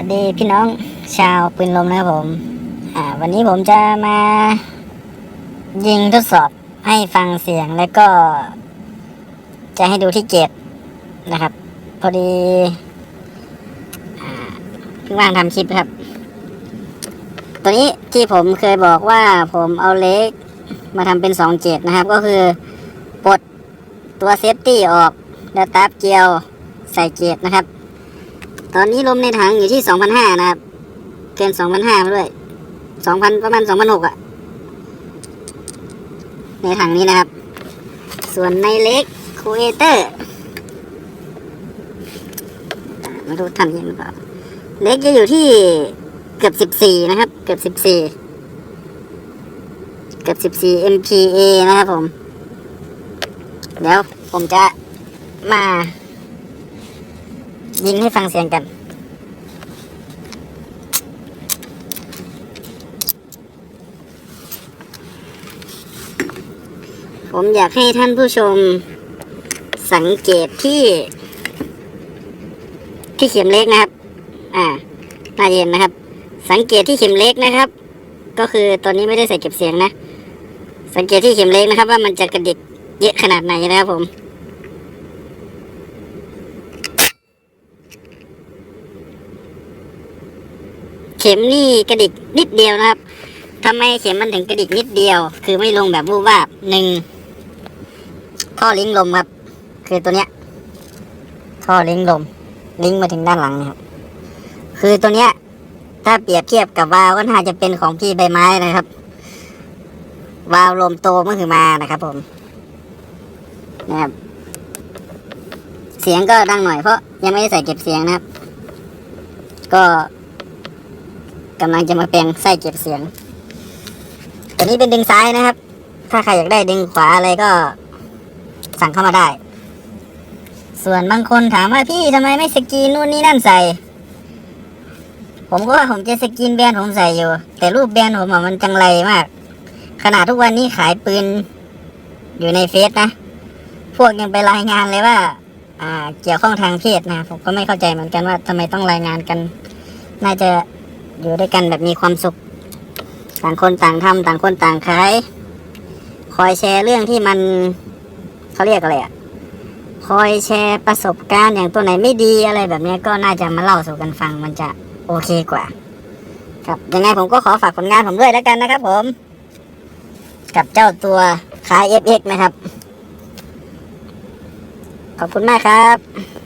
วัสดีพี่น้องชาวปืนลมนะครับผม อ่า วันนี้ผมจะมา ยิงทดสอบให้ฟังเสียงแล้วก็ จะให้ดูที่เกตนะครับ พอดีเพิ่งว่างทำคลิปครับ ตัวนี้ที่ผมเคยบอกว่าผมเอาเล็กมาทำเป็นสองเจตนะครับ ก็คือปลดตัวเซฟตี้ออกแล้วตับเกียวใส่เจตนะครับ ตอนนี้ลมในถังอยู่ที่สองพันห้านะครับ เกินสองพันห้ามาด้วยสองพันประมาณสองพันหกอะในถังนี้นะครับ ส่วนในเล็กคูเอเตอร์ไม่รู้ทำยังหรือเปล่า เล็กจะอยู่ที่เกือบสิบสี่นะครับ เกือบสิบสี่เกือบสิบสี่ MPa นะครับผม เดี๋ยวผมจะมา ยิงให้ฟังเสียงกัน ผมอยากให้ท่านผู้ชม สังเกตที่ ที่เข็มเล็กนะครับ อ่าน่าเย็นนะครับ สังเกตที่เข็มเล็กนะครับ ก็คือตอนนี้ไม่ได้ใส่เก็บเสียงนะ สังเกตที่เข็มเล็กนะครับ ว่ามันจะกระดิกเยอะขนาดไหนนะครับผม ข็มนี่กระดิกนิดเดียวนะครับทำไมเข็มมันถึงกระดิกนิดเดียว คือไม่ลงแบบวูบวาบหนึ่งท่อลิงก์ลมครับ คือตัวเนี้ยท่อลิงก์ลม ลิงก์มาถึงด้านหลังนะครับ คือตัวเนี้ย ถ้าเปรียบเทียบกับวาล์วก็น่าจะเป็นของพี่ใบไม้นะครับ วาล์วลมโตเมื่อคือมานะครับ ผมนะครับเสียงก็ดังหน่อยเพราะยังไม่ได้ใส่เก็บเสียงนะครับ ก็ กำลังจะมาแปลงไส้เก็บเสียง ตัวนี้เป็นดึงซ้ายนะครับ ถ้าใครอยากได้ดึงขวาอะไรก็ สั่งเข้ามาได้ ส่วนบางคนถามว่าพี่ทำไมไม่สกีนนู่นนี่นั่นใส่ ผมก็ว่าผมจะสกีนแบรนด์ผมใส่อยู่ แต่รูปแบรนด์ผมมันจังไรมาก ขนาดทุกวันนี้ขายปืนอยู่ในเฟซนะ พวกยังไปรายงานเลยว่าอ่าเกี่ยวข้องทางเพศนะ ผมก็ไม่เข้าใจเหมือนกันว่าทำไมต้องรายงานกัน น่าจะ อยู่ด้วยกันแบบมีความสุข ต่างคนต่างทำต่างคนต่างขาย คอยแชร์เรื่องที่มันเขาเรียกอะไรอะคอยแชร์ประสบการณ์อย่างตัวไหนไม่ดีอะไรแบบนี้ก็น่าจะมาเล่าสู่กันฟังมันจะโอเคกว่า ครับยังไงผมก็ขอฝากผลงานผมด้วยแล้วกันนะครับผม กับเจ้าตัวคาย FX นะครับ ขอบคุณมากครับ